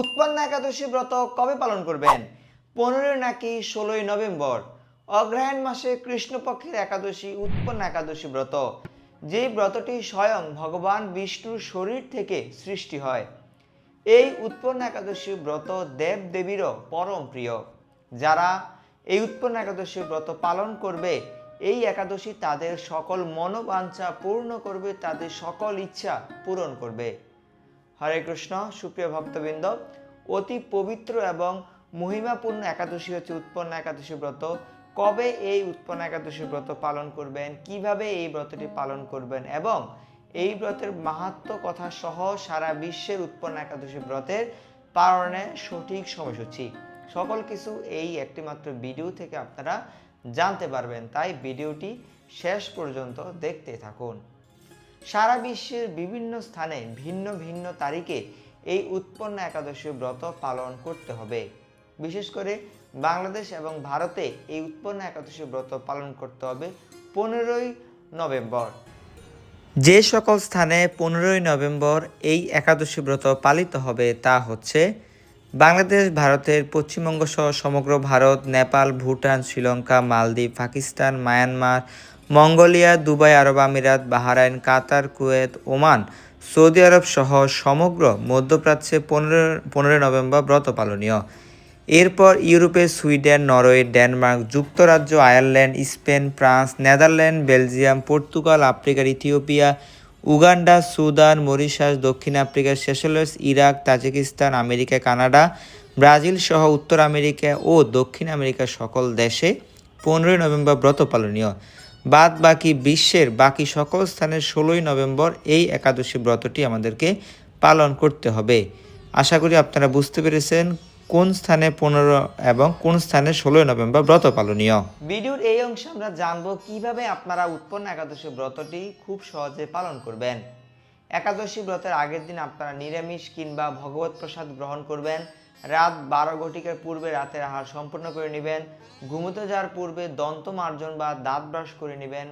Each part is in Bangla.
উৎপন্ন একাদশী ব্রত কবে পালন করবেন? পনেরোই নাকি ষোলোই নভেম্বর? অগ্রহায়ণ মাসে কৃষ্ণপক্ষের একাদশী, উৎপন্ন একাদশী ব্রত। যে ব্রতটি স্বয়ং ভগবান বিষ্ণুর শরীর থেকে সৃষ্টি হয়। এই উৎপন্ন একাদশী ব্রত দেব দেবীরও পরম প্রিয়। যারা এই উৎপন্ন একাদশী ব্রত পালন করবে, এই একাদশী তাদের সকল মনোবাঞ্ছা পূর্ণ করবে, তাদের সকল ইচ্ছা পূরণ করবে। হরে কৃষ্ণ, সুপ্রিয় ভক্তবৃন্দ, অতি পবিত্র এবং মহিমাপূর্ণ একাদশী হচ্ছে উৎপন্ন একাদশী ব্রত। কবে এই উৎপন্ন একাদশী ব্রত পালন করবেন? কীভাবে এই ব্রতটি পালন করবেন? এবং এই ব্রতের মাহাত্ম কথা সহ সারা বিশ্বের উৎপন্ন একাদশী ব্রতের পালনের সঠিক সময়সূচি। সকল কিছু এই একটি মাত্র ভিডিও থেকে আপনারা জানতে পারবেন। তাই ভিডিওটি শেষ পর্যন্ত দেখতে থাকুন। সারা বিশ্বের বিভিন্ন স্থানে ভিন্ন ভিন্ন তারিখে এই উৎপন্ন একাদশী ব্রত পালন করতে হবে। বিশেষ করে বাংলাদেশ এবং ভারতে এই উৎপন্ন একাদশী ব্রত পালন করতে হবে পনেরোই নভেম্বর। যে সকল স্থানে পনেরোই নভেম্বর এই একাদশী ব্রত পালিত হবে তা হচ্ছে বাংলাদেশ, ভারতের পশ্চিমবঙ্গ সহ সমগ্র Bharat, Nepal, Bhutan, Sri Lanka, Maldives, Pakistan, Myanmar Mongolia, Dubai Arab আমিরাত, Bahrain, Qatar, Kuwait, Oman, Saudi Arab সহ সমগ্র মধ্যপ্রাচ্যে পনেরো, পনেরোই নভেম্বর ব্রত পালনীয়। এরপর ইউরোপে সুইডেন, নরওয়ে, ডেনমার্ক, যুক্তরাজ্য, Ireland, Spain, France, Netherland, Belgium, Portugal, আফ্রিকার ইথিওপিয়া, উগান্ডা, সুদান, মরিশাস, দক্ষিণ Africa Seychelles Iraq, Tajikistan, America, Canada, Brazil সহ উত্তর আমেরিকা ও দক্ষিণ আমেরিকার সকল দেশে পনেরোই নভেম্বর ব্রত পালনীয়। বাদ বাকি বিশ্বের বাকি সকল স্থানে ষোলোই নভেম্বর এই একাদশী ব্রতটি আমাদেরকে পালন করতে হবে। আশা করি আপনারা বুঝতে পেরেছেন কোন স্থানে পনেরো এবং কোন স্থানে ষোলোই নভেম্বর ব্রত পালনীয়। ভিডিওর এই অংশে আমরা জানব কীভাবে আপনারা উৎপন্ন একাদশী ব্রতটি খুব সহজে পালন করবেন। একাদশী ব্রতের আগের দিন আপনারা নিরামিষ কিংবা ভগবত প্রসাদ গ্রহণ করবেন। রাত বারো ঘটিকার পূর্বে রাতের আহার সম্পূর্ণ করে নেবেন, ঘুমোতে যাওয়ার পূর্বে দন্ত মার্জন বা দাঁত ব্রাশ করে নেবেন।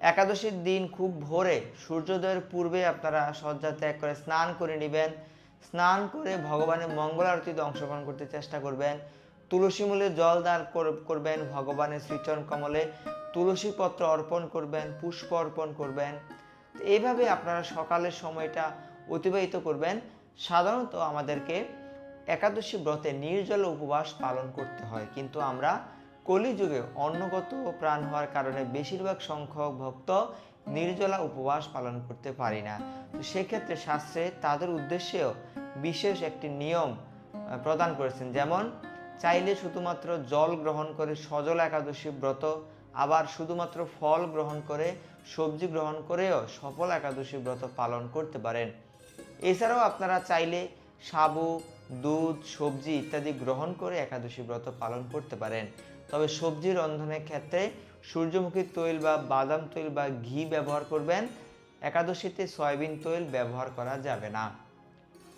একাদশীর দিন খুব ভোরে সূর্যোদয়ের পূর্বে আপনারা শয্যা ত্যাগ করে স্নান করে নেবেন। স্নান করে ভগবানের মঙ্গল আরতিতে অংশগ্রহণ করতে চেষ্টা করবেন। তুলসী মূলে জল দান কর- করবেন, ভগবানের শ্রীচরণ কমলে তুলসী পত্র অর্পণ করবেন, পুষ্প অর্পণ করবেন। এইভাবে আপনারা সকালের সময়টা অতিবাহিত করবেন। সাধারণত আমাদেরকে একাদশী ব্রতে নির্জল উপবাস পালন করতে হয়। কিন্তু আমরা কলিযুগে অন্নগত প্রাণ হওয়ার কারণে বেশিরভাগ সংখ্যক ভক্ত নির্জলা উপবাস পালন করতে পারি না। তো সেক্ষেত্রে শাস্ত্রে তাদের উদ্দেশ্যেও বিশেষ একটি নিয়ম প্রদান করেছেন। যেমন, চাইলে শুধুমাত্র জল গ্রহণ করে সজল একাদশী ব্রত, আবার শুধুমাত্র ফল গ্রহণ করে সবজি গ্রহণ করেও সফল একাদশী ব্রত পালন করতে পারেন। এছাড়াও আপনারা চাইলে সাবু দুধ, সবজি ইত্যাদি গ্রহণ করে একাদশী ব্রত পালন করতে পারেন। তবে সবজি রন্ধনের ক্ষেত্রে সূর্যমুখী তৈল বা বাদাম তৈল বা ঘি ব্যবহার করবেন। একাদশীতে সয়াবিন তৈল ব্যবহার করা যাবে না।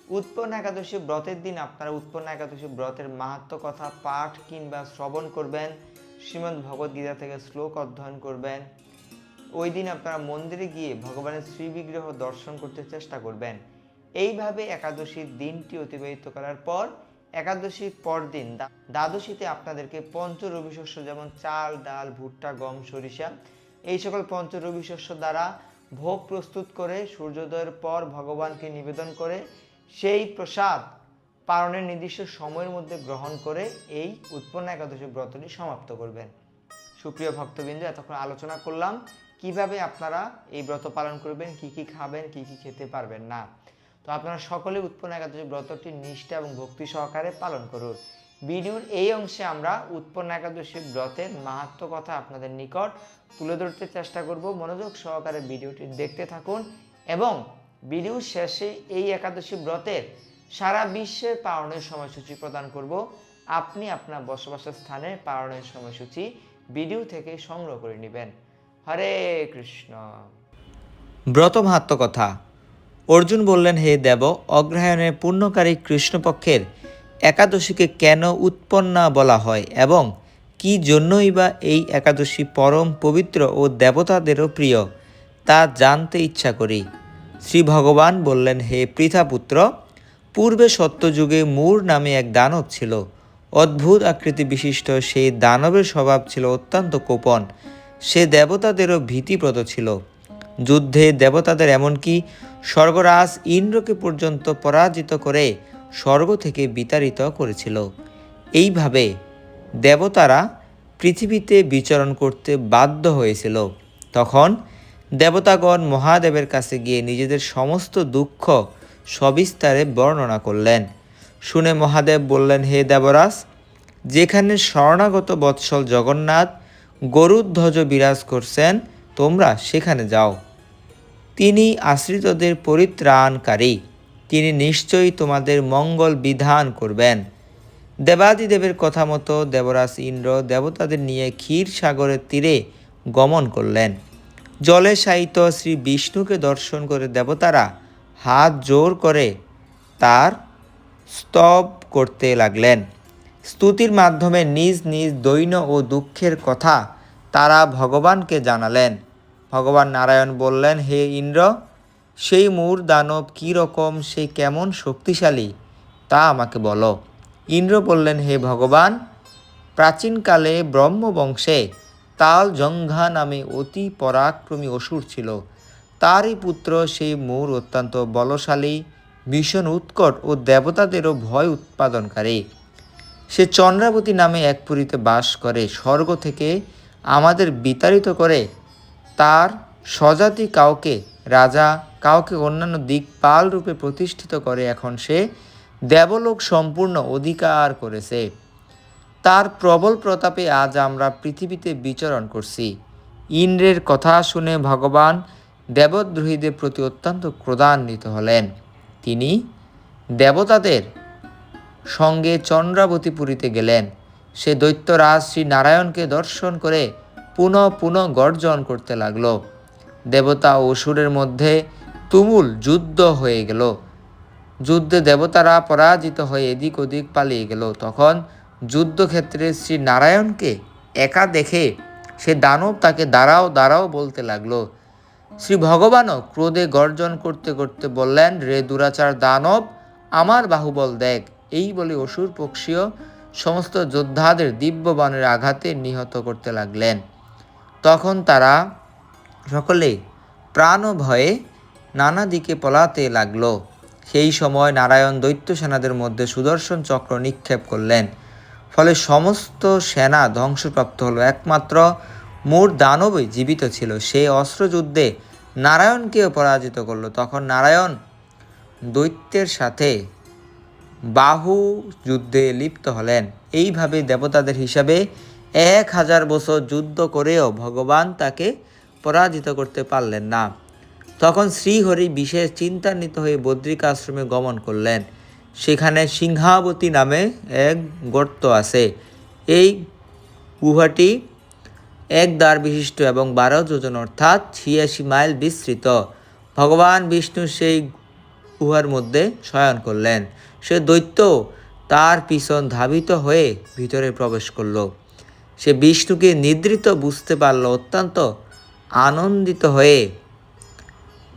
উৎপন্ন একাদশী ব্রতের দিন আপনারা উৎপন্ন একাদশী ব্রতের মাহাত্ম কথা পাঠ কিংবা শ্রবণ করবেন। শ্রীমদ্ ভগবদ গীতা থেকে শ্লোক অধ্যয়ন করবেন। ওই দিন আপনারা মন্দিরে গিয়ে ভগবানের শ্রীবিগ্রহ দর্শন করতে চেষ্টা করবেন। এইভাবে একাদশীর দিনটি অতিবাহিত করার পর একাদশীর পরদিন দ্বাদশীতে আপনাদেরকে পঞ্চরবি শস্য যেমন চাল, ডাল, ভুট্টা, গম, সরিষা, এই সকল পঞ্চরবি শস্য দ্বারা ভোগ প্রস্তুত করে সূর্যোদয়ের পর ভগবানকে নিবেদন করে সেই প্রসাদ পালনের নির্দিষ্ট সময়ের মধ্যে গ্রহণ করে এই উৎপন্ন একাদশী ব্রতটি সমাপ্ত করবেন। সুপ্রিয় ভক্তবৃন্দ, এতক্ষণ আলোচনা করলাম, কীভাবে আপনারা এই ব্রত পালন করবেন, কি কি খাবেন, কি কি খেতে পারবেন না। আপনারা সকলে উৎপন্ন একাদশী ব্রতটি নিষ্ঠা এবং ভক্তি সহকারে পালন করুন। ভিডিওর এই অংশে আমরা উৎপন্ন একাদশী ব্রতের মাহাত্ম কথা আপনাদের নিকট তুলে ধরতে চেষ্টা করব। মনোযোগ সহকারে ভিডিওটি দেখতে থাকুন এবং ভিডিওর শেষে এই একাদশী ব্রতের সারা বিশ্বের পালনের সময়সূচি প্রদান করব। আপনি আপনার বসবাসের স্থানে পালনের সময়সূচি ভিডিও থেকে সংগ্রহ করে নেবেন। হরে কৃষ্ণ। ব্রত মাহাত্ম কথা। অর্জুন বললেন, হে দেব অগ্রহায়ণের পূর্ণকারী কৃষ্ণপক্ষের একাদশীকে কেন উৎপন্না বলা হয় এবং কি জন্যই বা এই একাদশী পরম পবিত্র ও দেবতাদেরও প্রিয়, তা জানতে ইচ্ছা করি। শ্রী ভগবান বললেন, হে পৃথাপুত্র, পূর্বে সত্যযুগে মূর নামে এক দানব ছিল। অদ্ভুত আকৃতি বিশিষ্ট, সেই দানবের স্বভাব ছিল অত্যন্ত কোপন। সে দেবতাদেরও ভীতিপ্রদ ছিল। যুদ্ধে দেবতাদের এমনকি স্বর্গরাজ ইন্দ্রকে পর্যন্ত পরাজিত করে স্বর্গ থেকে বিতাড়িত করেছিল। এইভাবে দেবতারা পৃথিবীতে বিচরণ করতে বাধ্য হয়েছিল। তখন দেবতাগণ মহাদেবের কাছে গিয়ে নিজেদের সমস্ত দুঃখ সবিস্তারে বর্ণনা করলেন। শুনে মহাদেব বললেন, হে দেবরাজ, যেখানে শরণাগত বৎসল জগন্নাথ গরুধ্বজ বিরাজ করছেন, তোমরা সেখানে যাও। তিনি আশ্রিতদের পরিত্রাণকারী। তিনি নিশ্চয়ই তোমাদের মঙ্গল বিধান করবেন। দেবাদিদেবের কথা মতো দেবরাজ ইন্দ্র দেবতাদের নিয়ে ক্ষীর সাগরের তীরে গমন করলেন। জলে শায়িত শ্রী বিষ্ণুকে দর্শন করে দেবতারা হাত জোর করে তার স্তব করতে লাগলেন। স্তুতির মাধ্যমে নিজ নিজ দৈন্য ও দুঃখের কথা তারা ভগবানকে জানালেন। ভগবান নারায়ণ বললেন, হে ইন্দ্র, সেই মূর দানব কী রকম, সে কেমন শক্তিশালী, তা আমাকে বলো। ইন্দ্র বললেন, হে ভগবান, প্রাচীনকালে ব্রহ্মবংশে তাল জঙ্ঘা নামে অতি পরাক্রমী অসুর ছিল। তারই পুত্র সেই মূর অত্যন্ত বলশালী, ভীষণ উৎকট ও দেবতাদেরও ভয় উৎপাদনকারী। সে চন্দ্রাবতী নামে এক পুরীতে বাস করে। স্বর্গ থেকে আমাদের বিতাড়িত করে তার স্বজাতি কাউকে, রাজা কাউকে অন্যান্য দিকপাল রূপে প্রতিষ্ঠিত করে এখন সে দেবলোক সম্পূর্ণ অধিকার করেছে। তার প্রবল প্রতাপে আজ আমরা পৃথিবীতে বিচরণ করছি। ইন্দ্রের কথা শুনে ভগবান দেবদ্রোহীদের প্রতি অত্যন্ত ক্রোধান্বিত হলেন। তিনি দেবতাদের সঙ্গে চন্দ্রাবতীপুরীতে গেলেন। সে দৈত্যরাজ শ্রী নারায়ণকে দর্শন করে পুনঃ পুনঃ গর্জন করতে লাগল। দেবতা ও অসুরের মধ্যে তুমুল যুদ্ধ হয়ে গেল। যুদ্ধে দেবতারা পরাজিত হয়ে এদিক ওদিক পালিয়ে গেল। তখন যুদ্ধক্ষেত্রে শ্রী নারায়ণকে একা দেখে সে দানব তাকে দাঁড়াও দাঁড়াও বলতে লাগল। শ্রী ভগবানও ক্রোধে গর্জন করতে করতে বললেন, রে দুরাচার দানব, আমার বাহুবল দেখ। এই বলে অসুর পক্ষীয় সমস্ত যোদ্ধাদের দিব্যবানের আঘাতে নিহত করতে লাগলেন। তখন তারা সকলে প্রাণ ভয়ে নানা দিকে পলাতে লাগল। সেই সময় নারায়ণ দৈত্য সেনাদের মধ্যে সুদর্শন চক্র নিক্ষেপ করলেন। ফলে সমস্ত সেনা ধ্বংসপ্রাপ্ত হলো। একমাত্র মূর দানবই জীবিত ছিল। সেই অস্ত্রযুদ্ধে নারায়ণকেও পরাজিত করল। তখন নারায়ণ দৈত্যের সাথে বাহু যুদ্ধে লিপ্ত হলেন। এইভাবে দেবতাদের হিসাবে এক হাজার বছর যুদ্ধ করেও ভগবান তাকে পরাজিত করতে পারলেন না। তখন শ্রীহরি বিশেষ চিন্তান্বিত হয়ে বদ্রিকা আশ্রমে গমন করলেন। সেখানে সিংহাবতী নামে এক গর্ত আছে। এই গুহাটি এক দ্বার বিশিষ্ট এবং বারো যোজন অর্থাৎ ছিয়াশি মাইল বিস্তৃত। ভগবান বিষ্ণু সেই গুহার মধ্যে শয়ন করলেন। সে দৈত্য তার পিছন ধাবিত হয়ে ভিতরে প্রবেশ করল। সে বিষ্ণুকে নিদ্রিত বুঝতে পারল, অত্যন্ত আনন্দিত হয়ে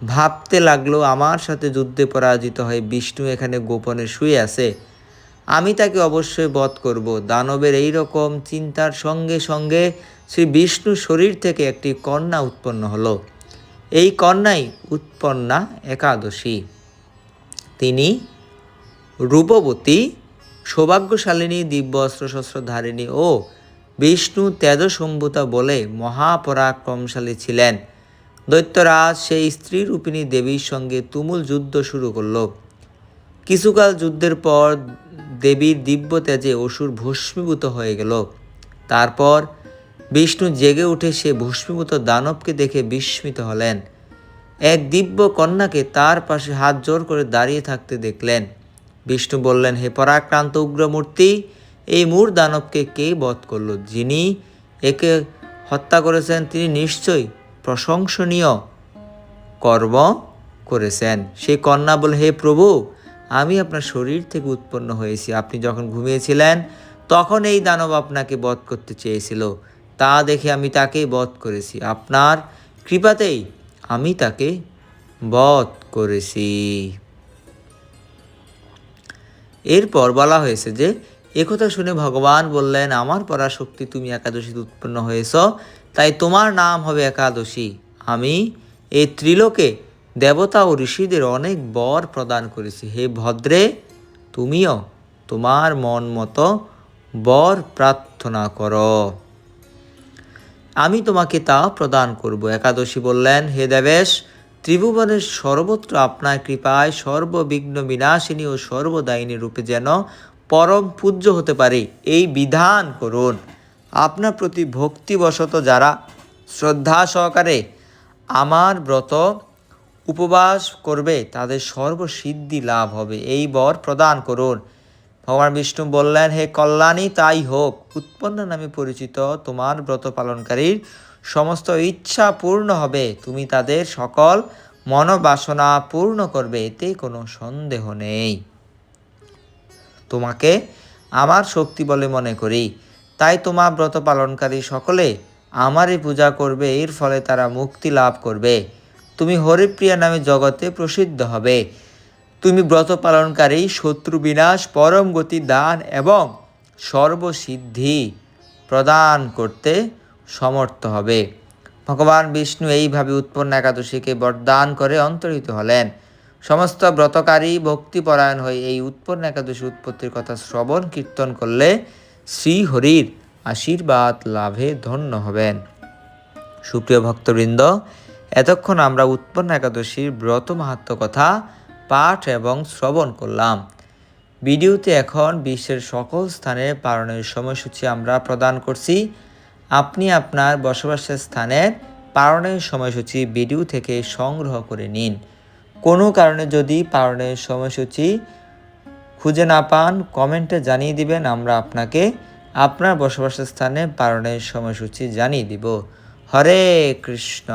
ভাবতে লাগল, আমার সাথে যুদ্ধে পরাজিত হয়ে বিষ্ণু এখানে গোপনে শুয়ে আছে। আমি তাকে অবশ্যই বধ করব। দানবের এই রকম চিন্তার সঙ্গে সঙ্গে শ্রী বিষ্ণু শরীর থেকে একটি কন্যা উৎপন্ন হলো। এই কন্যাই উৎপন্না একাদশী। তিনি রূপবতী, সৌভাগ্যশালিনী দিব্য অস্ত্রশস্ত্র ধারিণী ও বিষ্ণু তেজসম্ভূতা বলে মহাপরাক্রমশালী ছিলেন। দৈত্যরাজ সেই স্ত্রী রূপিণী দেবীর সঙ্গে তুমুল যুদ্ধ শুরু করল। কিছুকাল যুদ্ধের পর দেবীর দিব্য তেজে অসুর ভস্মীভূত হয়ে গেল। তারপর বিষ্ণু জেগে উঠে সে ভস্মীভূত দানবকে দেখে বিস্মিত হলেন। এক দিব্য কন্যাকে তার পাশে হাত জোর করে দাঁড়িয়ে থাকতে দেখলেন। বিষ্ণু বললেন, হে পরাক্রান্ত উগ্রমূর্তি এই মূর দানবকে কে বধ করল? যিনি একে হত্যা করেছেন, তিনি নিশ্চয়ই প্রশংসনীয় কর্ম করেছেন। সেই কন্যা বলে, হে প্রভু, আমি আপনার শরীর থেকে উৎপন্ন হয়েছি। আপনি যখন ঘুমিয়েছিলেন, তখন এই দানব আপনাকে বধ করতে চেয়েছিল। তা দেখে আমি তাকে বধ করেছি। আপনার কৃপাতেই আমি তাকে বধ করেছি। এরপর বলা হয়েছে যে একথা শুনে ভগবান বললেন, আমার পরাশক্তি তুমি একাদশীতে উৎপন্ন হয়েছ, তাই তোমার নাম হবে একাদশী। আমি এই ত্রিলোকে দেবতা ও ঋষিদের অনেক বর প্রদান করেছি। হে ভদ্রে, তুমিও তোমার মন মতো বর প্রার্থনা করো। আমি তোমাকে তা প্রদান করব। একাদশী বললেন, হে দেবেশ, ত্রিভুবনের সর্বত্র আপনার কৃপায় সর্ববিঘ্ন বিনাশিনী ও সর্বদায়িনী রূপে যেন পরম পূজ্য হতে পারে, এই বিধান করুন। আপনার প্রতি ভক্তিবশত যারা শ্রদ্ধা সহকারে আমার ব্রত উপবাস করবে, তাদের সর্বসিদ্ধি লাভ হবে। এই বর প্রদান করুন। ভগবান বিষ্ণু বললেন, হে কল্যাণী, তাই হোক। উৎপন্ন নামে পরিচিত তোমার ব্রত পালনকারীর সমস্ত ইচ্ছা পূর্ণ হবে। তুমি তাদের সকল মনোবাসনা পূর্ণ করবে, এতে কোনো সন্দেহ নেই। তোমাকে আমার শক্তি বলে মনে করি। তাই তোমার ব্রত পালনকারী সকলে আমারই পূজা করবে, এর ফলে তারা মুক্তি লাভ করবে। তুমি হরিপ্রিয়া নামে জগতে প্রসিদ্ধ হবে। তুমি ব্রত পালনকারী, শত্রু বিনাশ, পরম গতি দান এবং সর্বসিদ্ধি প্রদান করতে সমর্থ হবে। ভগবান বিষ্ণু এইভাবে উৎপন্ন একাদশীকে বরদান করে অন্তরিত হলেন। সমস্ত ব্রতকারী ভক্তিপরায়ণ হয়ে এই উৎপন্ন একাদশী উৎপত্তির কথা শ্রবণ, কীর্তন করলে শ্রীহরির আশীর্বাদ লাভে ধন্য হবেন। সুপ্রিয় ভক্তবৃন্দ, এতক্ষণ আমরা উৎপন্ন একাদশীর ব্রত মাহাত্ম কথা পাঠ এবং শ্রবণ করলাম। ভিডিওতে এখন বিশ্বের সকল স্থানে পালনের সময়সূচি আমরা প্রদান করছি। আপনি আপনার বসবাসের স্থানের পালনের সময়সূচি ভিডিও থেকে সংগ্রহ করে নিন। কোনো কারণে যদি পালনের সময়সূচি খুঁজে না পান, কমেন্টে জানিয়ে দিবেন, আমরা আপনাকে আপনার বসবাসের স্থানে পালনের সময়সূচি জানিয়ে দিব। হরে কৃষ্ণ।